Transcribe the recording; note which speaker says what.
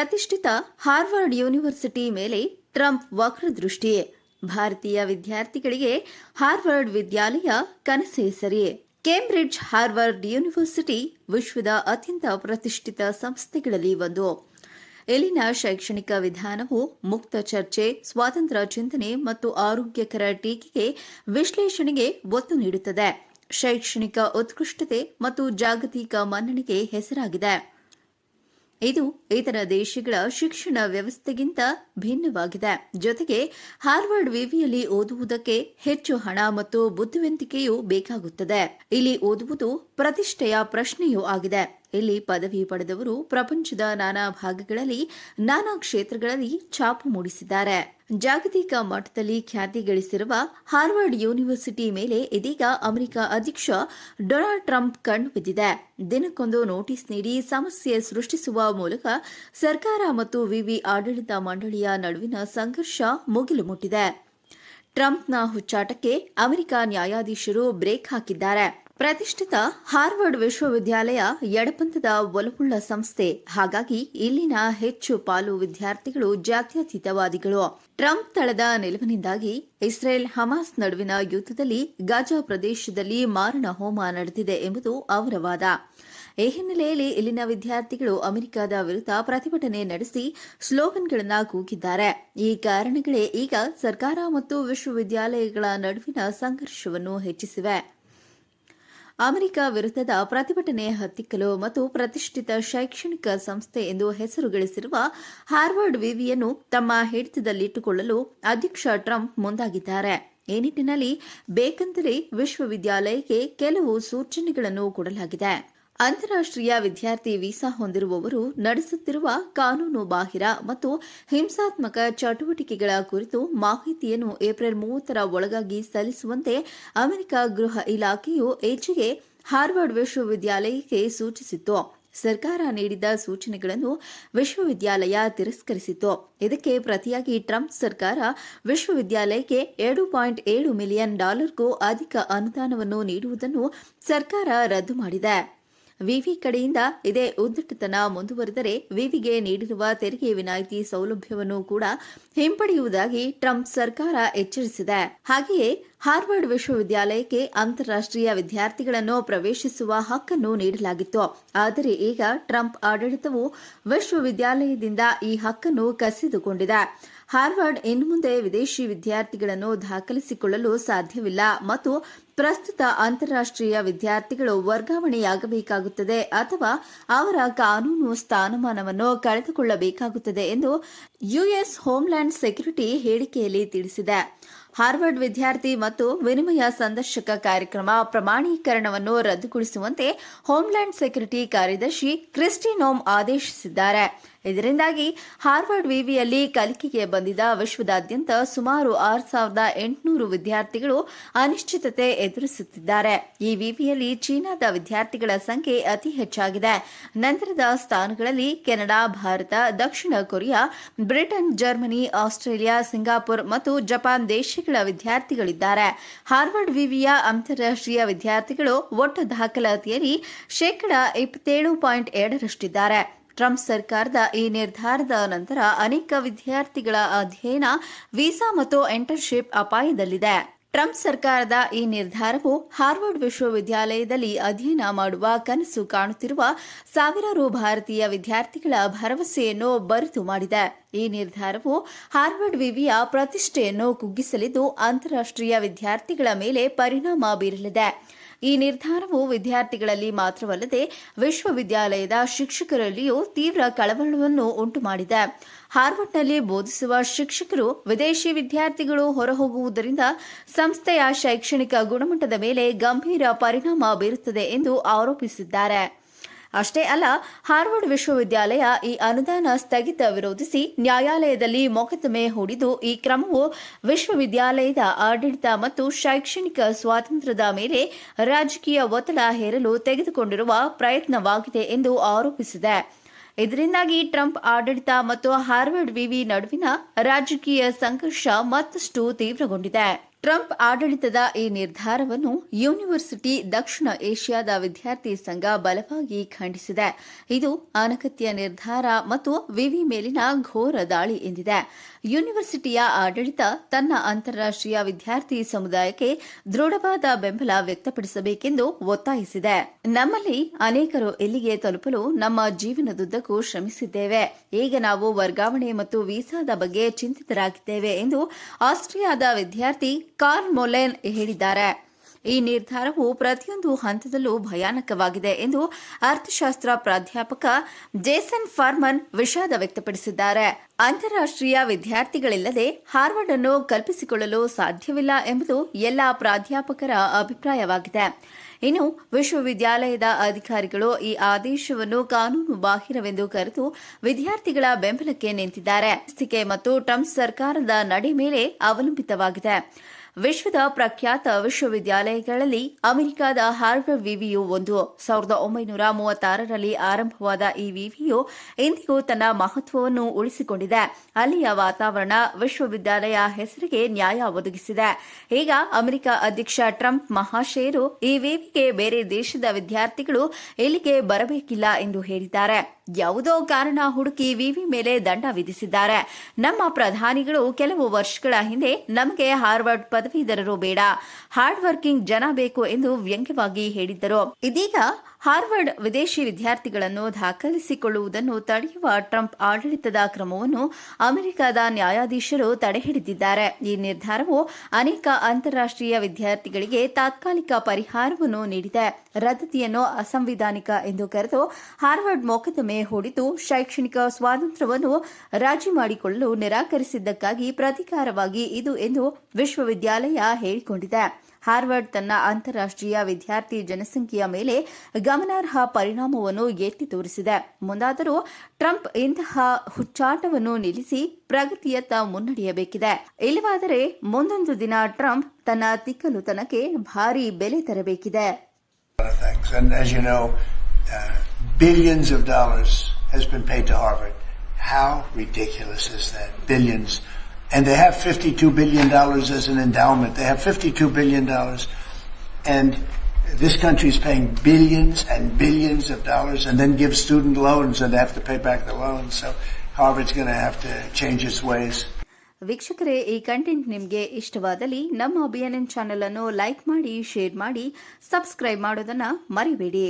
Speaker 1: ಪ್ರತಿಷ್ಠಿತ Harvard University ಮೇಲೆ Trump ವಕ್ರದೃಷ್ಟಿ. ಭಾರತೀಯ ವಿದ್ಯಾರ್ಥಿಗಳಿಗೆ ಹಾರ್ವರ್ಡ್ ವಿದ್ಯಾಲಯ ಕನಸೇ ಸರಿಯೇ ಕೇಂಬ್ರಿಡ್ಜ್ ಹಾರ್ವರ್ಡ್ ಯೂನಿವರ್ಸಿಟಿ ವಿಶ್ವದ ಅತ್ಯಂತ ಪ್ರತಿಷ್ಠಿತ ಸಂಸ್ಥೆಗಳಲ್ಲಿ ಒಂದು. ಇಲ್ಲಿನ ಶೈಕ್ಷಣಿಕ ವಿಧಾನವು ಮುಕ್ತ ಚರ್ಚೆ, ಸ್ವಾತಂತ್ರ್ಯ ಚಿಂತನೆ ಮತ್ತು ಆರೋಗ್ಯಕರ ಟೀಕೆಗೆ ವಿಶ್ಲೇಷಣೆಗೆ ಒತ್ತು ನೀಡುತ್ತದೆ. ಶೈಕ್ಷಣಿಕ ಉತ್ಕೃಷ್ಟತೆ ಮತ್ತು ಜಾಗತಿಕ ಮನ್ನಣೆಗೆ ಹೆಸರಾಗಿದೆ. ಇದು ಇತರ ದೇಶಗಳ ಶಿಕ್ಷಣ ವ್ಯವಸ್ಥೆಗಿಂತ ಭಿನ್ನವಾಗಿದೆ. ಜೊತೆಗೆ ಹಾರ್ವರ್ಡ್ ವಿವಿಯಲ್ಲಿ ಓದುವುದಕ್ಕೆ ಹೆಚ್ಚು ಹಣ ಮತ್ತು ಬುದ್ಧಿವಂತಿಕೆಯೂ ಬೇಕಾಗುತ್ತದೆ. ಇಲ್ಲಿ ಓದುವುದು ಪ್ರತಿಷ್ಠೆಯ ಪ್ರಶ್ನೆಯೂ ಆಗಿದೆ. ಇಲ್ಲಿ ಪದವಿ ಪಡೆದವರು ಪ್ರಪಂಚದ ನಾನಾ ಭಾಗಗಳಲ್ಲಿ ನಾನಾ ಕ್ಷೇತ್ರಗಳಲ್ಲಿ ಛಾಪು ಮೂಡಿಸಿದ್ದಾರೆ. ಜಾಗತಿಕ ಮಟ್ಟದಲ್ಲಿ ಖ್ಯಾತಿ ಗಳಿಸಿರುವ ಹಾರ್ವರ್ಡ್ ಯೂನಿವರ್ಸಿಟಿ ಮೇಲೆ ಇದೀಗ ಅಮೆರಿಕ ಅಧ್ಯಕ್ಷ ಡೊನಾಲ್ಡ್ ಟ್ರಂಪ್ ಕಣ್ಣು ಬಿದ್ದಿದೆ. ದಿನಕ್ಕೊಂದು ನೋಟಿಸ್ ನೀಡಿ ಸಮಸ್ಯೆ ಸೃಷ್ಟಿಸುವ ಮೂಲಕ ಸರ್ಕಾರ ಮತ್ತು ವಿವಿ ಆಡಳಿತ ಮಂಡಳಿಯ ನಡುವಿನ ಸಂಘರ್ಷ ಮುಗಿಲು ಮುಟ್ಟಿದೆ. ಟ್ರಂಪ್ನ ಹುಚ್ಚಾಟಕ್ಕೆ ಅಮೆರಿಕ ನ್ಯಾಯಾಧೀಶರು ಬ್ರೇಕ್ ಹಾಕಿದ್ದಾರೆ. ಪ್ರತಿಷ್ಠಿತ ಹಾರ್ವರ್ಡ್ ವಿಶ್ವವಿದ್ಯಾಲಯ ಎಡಪಂಥದ ಒಲವುಳ್ಳ ಸಂಸ್ಥೆ. ಹಾಗಾಗಿ ಇಲ್ಲಿನ ಹೆಚ್ಚು ಪಾಲು ವಿದ್ಯಾರ್ಥಿಗಳು ಜಾತ್ಯತೀತವಾದಿಗಳು. ಟ್ರಂಪ್ ತಳದ ನಿಲುವಿನಿಂದಾಗಿ ಇಸ್ರೇಲ್ ಹಮಾಸ್ ನಡುವಿನ ಯುದ್ಧದಲ್ಲಿ ಗಾಜಾ ಪ್ರದೇಶದಲ್ಲಿ ಮಾರಣ ಹೋಮ ನಡೆದಿದೆ ಎಂಬುದು ಅವರ ವಾದ. ಈ ಹಿನ್ನೆಲೆಯಲ್ಲಿ ಇಲ್ಲಿನ ವಿದ್ಯಾರ್ಥಿಗಳು ಅಮೆರಿಕದ ವಿರುದ್ಧ ಪ್ರತಿಭಟನೆ ನಡೆಸಿ ಸ್ಲೋಗನ್ಗಳನ್ನು ಕೂಗಿದ್ದಾರೆ. ಈ ಕಾರಣಗಳೇ ಈಗ ಸರ್ಕಾರ ಮತ್ತು ವಿಶ್ವವಿದ್ಯಾಲಯಗಳ ನಡುವಿನ ಸಂಘರ್ಷವನ್ನು ಹೆಚ್ಚಿಸಿವೆ. ಅಮೆರಿಕ ವಿರುದ್ಧದ ಪ್ರತಿಭಟನೆ ಹತ್ತಿಕ್ಕಲು ಮತ್ತು ಪ್ರತಿಷ್ಠಿತ ಶೈಕ್ಷಣಿಕ ಸಂಸ್ಥೆ ಎಂದು ಹೆಸರು ಗಳಿಸಿರುವ ಹಾರ್ವರ್ಡ್ ವಿವಿಯನ್ನು ತಮ್ಮ ಹಿಡಿತದಲ್ಲಿಟ್ಟುಕೊಳ್ಳಲು ಅಧ್ಯಕ್ಷ ಟ್ರಂಪ್ ಮುಂದಾಗಿದ್ದಾರೆ. ಈ ನಿಟ್ಟಿನಲ್ಲಿ ಬೇಕಂತಲೇ ವಿಶ್ವವಿದ್ಯಾಲಯಕ್ಕೆ ಕೆಲವು ಸೂಚನೆಗಳನ್ನು ಕೊಡಲಾಗಿದೆ. ಅಂತಾರಾಷ್ಟ್ರೀಯ ವಿದ್ಯಾರ್ಥಿ ವೀಸಾ ಹೊಂದಿರುವವರು ನಡೆಸುತ್ತಿರುವ ಕಾನೂನು ಬಾಹಿರ ಮತ್ತು ಹಿಂಸಾತ್ಮಕ ಚಟುವಟಿಕೆಗಳ ಕುರಿತು ಮಾಹಿತಿಯನ್ನು ಏಪ್ರಿಲ್ ಮೂವತ್ತರ ಒಳಗಾಗಿ ಸಲ್ಲಿಸುವಂತೆ ಅಮೆರಿಕ ಗೃಹ ಇಲಾಖೆಯು ಈಚೆಗೆ ಹಾರ್ವರ್ಡ್ ವಿಶ್ವವಿದ್ಯಾಲಯಕ್ಕೆ ಸೂಚಿಸಿತ್ತು. ಸರ್ಕಾರ ನೀಡಿದ ಸೂಚನೆಗಳನ್ನು ವಿಶ್ವವಿದ್ಯಾಲಯ ತಿರಸ್ಕರಿಸಿತ್ತು. ಇದಕ್ಕೆ ಪ್ರತಿಯಾಗಿ ಟ್ರಂಪ್ ಸರ್ಕಾರ ವಿಶ್ವವಿದ್ಯಾಲಯಕ್ಕೆ ಎರಡು ಪಾಯಿಂಟ್ ಏಳು ಮಿಲಿಯನ್ ಡಾಲರ್ಗೂ ಅಧಿಕ ಅನುದಾನವನ್ನು ನೀಡುವುದನ್ನು ಸರ್ಕಾರ ರದ್ದು ಮಾಡಿದೆ. ವಿವಿ ಕಡೆಯಿಂದ ಇದೇ ಉದ್ದಟತನ ಮುಂದುವರೆದರೆ ವಿವಿಗೆ ನೀಡಿರುವ ತೆರಿಗೆ ವಿನಾಯಿತಿ ಸೌಲಭ್ಯವನ್ನು ಕೂಡ ಹಿಂಪಡೆಯುವುದಾಗಿ ಟ್ರಂಪ್ ಸರ್ಕಾರ ಎಚ್ಚರಿಸಿದೆ. ಹಾಗೆಯೇ ಹಾರ್ವರ್ಡ್ ವಿಶ್ವವಿದ್ಯಾಲಯಕ್ಕೆ ಅಂತಾರಾಷ್ಟ್ರೀಯ ವಿದ್ಯಾರ್ಥಿಗಳನ್ನು ಪ್ರವೇಶಿಸುವ ಹಕ್ಕನ್ನು ನೀಡಲಾಗಿತ್ತು. ಆದರೆ ಈಗ ಟ್ರಂಪ್ ಆಡಳಿತವು ವಿಶ್ವವಿದ್ಯಾಲಯದಿಂದ ಈ ಹಕ್ಕನ್ನು ಕಸಿದುಕೊಂಡಿದೆ. ಹಾರ್ವರ್ಡ್ ಇನ್ನು ಮುಂದೆ ವಿದೇಶಿ ವಿದ್ಯಾರ್ಥಿಗಳನ್ನು ದಾಖಲಿಸಿಕೊಳ್ಳಲು ಸಾಧ್ಯವಿಲ್ಲ ಮತ್ತು ಪ್ರಸ್ತುತ ಅಂತಾರಾಷ್ಟ್ರೀಯ ವಿದ್ಯಾರ್ಥಿಗಳು ವರ್ಗಾವಣೆಯಾಗಬೇಕಾಗುತ್ತದೆ ಅಥವಾ ಅವರ ಕಾನೂನು ಸ್ಥಾನಮಾನವನ್ನು ಕಳೆದುಕೊಳ್ಳಬೇಕಾಗುತ್ತದೆ ಎಂದು ಯುಎಸ್ ಹೋಮ್ಲ್ಯಾಂಡ್ ಸೆಕ್ಯುರಿಟಿ ಹೇಳಿಕೆಯಲ್ಲಿ ತಿಳಿಸಿದೆ. ಹಾರ್ವರ್ಡ್ ವಿದ್ಯಾರ್ಥಿ ಮತ್ತು ವಿನಿಮಯ ಸಂದರ್ಶಕ ಕಾರ್ಯಕ್ರಮ ಪ್ರಮಾಣೀಕರಣವನ್ನು ರದ್ದುಗೊಳಿಸುವಂತೆ ಹೋಮ್ಲ್ಯಾಂಡ್ ಸೆಕ್ಯುರಿಟಿ ಕಾರ್ಯದರ್ಶಿ ಕ್ರಿಸ್ಟಿನೋಮ್ ಆದೇಶಿಸಿದ್ದಾರೆ. ಇದರಿಂದಾಗಿ ಹಾರ್ವರ್ಡ್ ವಿವಿಯಲ್ಲಿ ಕಲಿಕೆಗೆ ಬಂದಿದ್ದ ವಿಶ್ವದಾದ್ಯಂತ ಸುಮಾರು ಆರು ಸಾವಿರದ ಎಂಟುನೂರು ವಿದ್ಯಾರ್ಥಿಗಳು ಅನಿಶ್ಚಿತತೆ ಎದುರಿಸುತ್ತಿದ್ದಾರೆ. ಈ ವಿವಿಯಲ್ಲಿ ಚೀನಾದ ವಿದ್ಯಾರ್ಥಿಗಳ ಸಂಖ್ಯೆ ಅತಿ ಹೆಚ್ಚಾಗಿದೆ. ನಂತರದ ಸ್ಥಾನಗಳಲ್ಲಿ ಕೆನಡಾ, ಭಾರತ, ದಕ್ಷಿಣ Korea, Britain, Germany, Australia, Singapore ಮತ್ತು ಜಪಾನ್ ದೇಶಗಳ ವಿದ್ಯಾರ್ಥಿಗಳಿದ್ದಾರೆ. ಹಾರ್ವರ್ಡ್ ವಿವಿಯ ಅಂತಾರಾಷ್ಟ್ರೀಯ ವಿದ್ಯಾರ್ಥಿಗಳು ಒಟ್ಟು ದಾಖಲಾತಿಯಲ್ಲಿ ಶೇಕಡಾ ಇಪ್ಪತ್ತೇಳು ಪಾಯಿಂಟ್ ಎರಡರಷ್ಟಿದ್ದಾರೆ. ಟ್ರಂಪ್ ಸರ್ಕಾರದ ಈ ನಿರ್ಧಾರದ ನಂತರ ಅನೇಕ ವಿದ್ಯಾರ್ಥಿಗಳ ಅಧ್ಯಯನ, ವೀಸಾ ಮತ್ತು ಎಂಟರ್ನ್ಶಿಪ್ ಅಪಾಯದಲ್ಲಿದೆ. ಟ್ರಂಪ್ ಸರ್ಕಾರದ ಈ ನಿರ್ಧಾರವು ಹಾರ್ವರ್ಡ್ ವಿಶ್ವವಿದ್ಯಾಲಯದಲ್ಲಿ ಅಧ್ಯಯನ ಮಾಡುವ ಕನಸು ಕಾಣುತ್ತಿರುವ ಸಾವಿರಾರು ಭಾರತೀಯ ವಿದ್ಯಾರ್ಥಿಗಳ ಭರವಸೆಯನ್ನು ಬರಿತು ಮಾಡಿದೆ. ಈ ನಿರ್ಧಾರವು ಹಾರ್ವರ್ಡ್ ವಿವಿಯ ಪ್ರತಿಷ್ಠೆಯನ್ನು ಕುಗ್ಗಿಸಲಿದ್ದು, ಅಂತಾರಾಷ್ಟ್ರೀಯ ವಿದ್ಯಾರ್ಥಿಗಳ ಮೇಲೆ ಪರಿಣಾಮ ಬೀರಲಿದೆ. ಈ ನಿರ್ಧಾರವು ವಿದ್ಯಾರ್ಥಿಗಳಲ್ಲಿ ಮಾತ್ರವಲ್ಲದೆ ವಿಶ್ವವಿದ್ಯಾಲಯದ ಶಿಕ್ಷಕರಲ್ಲಿಯೂ ತೀವ್ರ ಕಳವಳವನ್ನು ಉಂಟು ಮಾಡಿದೆ ಹಾರ್ವರ್ಡ್ನಲ್ಲಿ ಬೋಧಿಸುವ ಶಿಕ್ಷಕರು ವಿದೇಶಿ ವಿದ್ಯಾರ್ಥಿಗಳು ಹೊರಹೋಗುವುದರಿಂದ ಸಂಸ್ಥೆಯ ಶೈಕ್ಷಣಿಕ ಗುಣಮಟ್ಟದ ಮೇಲೆ ಗಂಭೀರ ಪರಿಣಾಮ ಬೀರುತ್ತದೆ ಎಂದು ಆರೋಪಿಸಿದ್ದಾರೆ. ಅಷ್ಟೇ ಅಲ್ಲ, ಹಾರ್ವರ್ಡ್ ವಿಶ್ವವಿದ್ಯಾಲಯ ಈ ಅನುದಾನ ಸ್ಥಗಿತ ವಿರೋಧಿಸಿ ನ್ಯಾಯಾಲಯದಲ್ಲಿ ಮೊಕದ್ದಮೆ ಹೂಡಿದ್ದು, ಈ ಕ್ರಮವು ವಿಶ್ವವಿದ್ಯಾಲಯದ ಆಡಳಿತ ಮತ್ತು ಶೈಕ್ಷಣಿಕ ಸ್ವಾತಂತ್ರ್ಯದ ಮೇಲೆ ರಾಜಕೀಯ ಒತ್ತಡ ಹೇರಲು ತೆಗೆದುಕೊಂಡಿರುವ ಪ್ರಯತ್ನವಾಗಿದೆ ಎಂದು ಆರೋಪಿಸಿದೆ. ಇದರಿಂದಾಗಿ ಟ್ರಂಪ್ ಆಡಳಿತ ಮತ್ತು ಹಾರ್ವರ್ಡ್ ವಿವಿ ನಡುವಿನ ರಾಜಕೀಯ ಸಂಘರ್ಷ ಮತ್ತಷ್ಟು ತೀವ್ರಗೊಂಡಿದೆ. ಟ್ರಂಪ್ ಆಡಳಿತದ ಈ ನಿರ್ಧಾರವನ್ನು ಯೂನಿವರ್ಸಿಟಿ ದಕ್ಷಿಣ ಏಷ್ಯಾದ ವಿದ್ಯಾರ್ಥಿ ಸಂಘ ಬಲವಾಗಿ ಖಂಡಿಸಿದೆ. ಇದು ಅನಗತ್ಯ ನಿರ್ಧಾರ ಮತ್ತು ವಿವಿ ಮೇಲಿನ ಘೋರ ದಾಳಿ ಎಂದಿದೆ. ಯೂನಿವರ್ಸಿಟಿಯ ಆಡಳಿತ ತನ್ನ ಅಂತಾರಾಷ್ಟೀಯ ವಿದ್ಯಾರ್ಥಿ ಸಮುದಾಯಕ್ಕೆ ದೃಢವಾದ ಬೆಂಬಲ ವ್ಯಕ್ತಪಡಿಸಬೇಕೆಂದು ಒತ್ತಾಯಿಸಿದೆ. ನಮ್ಮಲ್ಲಿ ಅನೇಕರು ಇಲ್ಲಿಗೆ ತಲುಪಲು ನಮ್ಮ ಜೀವನದುದ್ದಕ್ಕೂ ಶ್ರಮಿಸಿದ್ದೇವೆ. ಈಗ ನಾವು ವರ್ಗಾವಣೆ ಮತ್ತು ವೀಸಾದ ಬಗ್ಗೆ ಚಿಂತಿತರಾಗಿದ್ದೇವೆ ಎಂದು ಆಸ್ಟ್ರಿಯಾದ ವಿದ್ಯಾರ್ಥಿ ಕಾರ್ಲ್ ಮೊಲೆನ್ ಹೇಳಿದ್ದಾರೆ. ಈ ನಿರ್ಧಾರವು ಪ್ರತಿಯೊಂದು ಹಂತದಲ್ಲೂ ಭಯಾನಕವಾಗಿದೆ ಎಂದು ಅರ್ಥಶಾಸ್ತ್ರ ಪ್ರಾಧ್ಯಾಪಕ ಜೇಸನ್ ಫಾರ್ಮನ್ ವಿಷಾದ ವ್ಯಕ್ತಪಡಿಸಿದ್ದಾರೆ. ಅಂತಾರಾಷ್ಟ್ರೀಯ ವಿದ್ಯಾರ್ಥಿಗಳಿಲ್ಲದೆ ಹಾರ್ವರ್ಡ್ ಅನ್ನು ಕಲ್ಪಿಸಿಕೊಳ್ಳಲು ಸಾಧ್ಯವಿಲ್ಲ ಎಂಬುದು ಎಲ್ಲ ಪ್ರಾಧ್ಯಾಪಕರ ಅಭಿಪ್ರಾಯವಾಗಿದೆ. ಇನ್ನು ವಿಶ್ವವಿದ್ಯಾಲಯದ ಅಧಿಕಾರಿಗಳು ಈ ಆದೇಶವನ್ನು ಕಾನೂನು ಬಾಹಿರವೆಂದು ಕರೆದು ವಿದ್ಯಾರ್ಥಿಗಳ ಬೆಂಬಲಕ್ಕೆ ನಿಂತಿದ್ದಾರೆ. ಮತ್ತು ಟ್ರಂಪ್ ಸರ್ಕಾರದ ನಡೆ ಮೇಲೆ ಅವಲಂಬಿತವಾಗಿದೆ. ವಿಶ್ವದ ಪ್ರಖ್ಯಾತ ವಿಶ್ವವಿದ್ಯಾಲಯಗಳಲ್ಲಿ ಅಮೆರಿಕದ ಹಾರ್ವರ್ಡ್ ವಿವಿಯು ಒಂದು. ಸಾವಿರದ ಒಂಬೈನೂರ ಮೂವತ್ತಾರರಲ್ಲಿ ಆರಂಭವಾದ ಈ ವಿವಿಯು ಇಂದಿಗೂ ತನ್ನ ಮಹತ್ವವನ್ನು ಉಳಿಸಿಕೊಂಡಿದೆ. ಅಲ್ಲಿಯ ವಾತಾವರಣ ವಿಶ್ವವಿದ್ಯಾಲಯ ಹೆಸರಿಗೆ ನ್ಯಾಯ ಒದಗಿಸಿದೆ. ಈಗ ಅಮೆರಿಕ ಅಧ್ಯಕ್ಷ ಟ್ರಂಪ್ ಮಹಾಶಯರು ಈ ವಿವಿಗೆ ಬೇರೆ ದೇಶದ ವಿದ್ಯಾರ್ಥಿಗಳು ಇಲ್ಲಿಗೆ ಬರಬೇಕಿಲ್ಲ ಎಂದು ಹೇಳಿದ್ದಾರೆ. ಯಾವುದೋ ಕಾರಣ ಹುಡುಕಿ ವಿವಿ ಮೇಲೆ ದಂಡ ವಿಧಿಸಿದ್ದಾರೆ. ನಮ್ಮ ಪ್ರಧಾನಿಗಳು ಕೆಲವು ವರ್ಷಗಳ ಹಿಂದೆ ನಮಗೆ ಹಾರ್ವರ್ಡ್ ಪದವೀಧರರು ಬೇಡ. ಹಾರ್ಡ್ ವರ್ಕಿಂಗ್ ಜನ ಬೇಕು ಎಂದು ವ್ಯಂಗ್ಯವಾಗಿ ಹೇಳಿದ್ದರು. ಇದೀಗ ಹಾರ್ವರ್ಡ್ ವಿದೇಶಿ ವಿದ್ಯಾರ್ಥಿಗಳನ್ನು ದಾಖಲಿಸಿಕೊಳ್ಳುವುದನ್ನು ತಡೆಯುವ ಟ್ರಂಪ್ ಆಡಳಿತದ ಕ್ರಮವನ್ನು ಅಮೆರಿಕದ ನ್ಯಾಯಾಧೀಶರು ತಡೆಹಿಡಿದಿದ್ದಾರೆ. ಈ ನಿರ್ಧಾರವು ಅನೇಕ ಅಂತಾರಾಷ್ಟ್ರೀಯ ವಿದ್ಯಾರ್ಥಿಗಳಿಗೆ ತಾತ್ಕಾಲಿಕ ಪರಿಹಾರವನ್ನು ನೀಡಿದೆ. ರದ್ದತಿಯನ್ನು ಅಸಂವಿಧಾನಿಕ ಎಂದು ಕರೆದು ಹಾರ್ವರ್ಡ್ ಮೊಕದ್ದಮೆ ಹೂಡಿದ್ದು ಶೈಕ್ಷಣಿಕ ಸ್ವಾತಂತ್ರ್ಯವನ್ನು ರಾಜಿ ಮಾಡಿಕೊಳ್ಳಲು ನಿರಾಕರಿಸಿದ್ದಕ್ಕಾಗಿ ಪ್ರತೀಕಾರವಾಗಿ ಇದು ಎಂದು ವಿಶ್ವವಿದ್ಯಾಲಯ ಹೇಳಿಕೊಂಡಿದೆ. ಹಾರ್ವರ್ಡ್ ತನ್ನ ಅಂತಾರಾಷ್ಟ್ರೀಯ ವಿದ್ಯಾರ್ಥಿ ಜನಸಂಖ್ಯೆಯ ಮೇಲೆ ಗಮನಾರ್ಹ ಪರಿಣಾಮವನ್ನು ಎತ್ತಿ ತೋರಿಸಿದೆ. ಮುಂದಾದರೂ ಟ್ರಂಪ್ ಇಂತಹ ಹುಚ್ಚಾಟವನ್ನು ನಿಲ್ಲಿಸಿ ಪ್ರಗತಿಯತ್ತ ಮುನ್ನಡೆಯಬೇಕಿದೆ. ಇಲ್ಲವಾದರೆ ಮುಂದೊಂದು ದಿನ ಟ್ರಂಪ್ ತನ್ನ ತಿಕ್ಕಲುತನಕ್ಕೆ ಭಾರಿ ಬೆಲೆ ತರಬೇಕಿದೆ.
Speaker 2: And they have $52 billion as an endowment. They have $52 billion. And this country is paying billions and billions of dollars and then gives student loans and they have to pay back the loans. So Harvard's going to have to change its ways.
Speaker 1: ವೀಕ್ಷಕರೇ ಈ content ನಿಮಗೆ ಇಷ್ಟವಾದಲ್ಲಿ ನಮ್ಮ BNN channel ಅನ್ನು like ಮಾಡಿ share ಮಾಡಿ subscribe ಮಾಡೋದನ್ನ ಮರಿಬೇಡಿ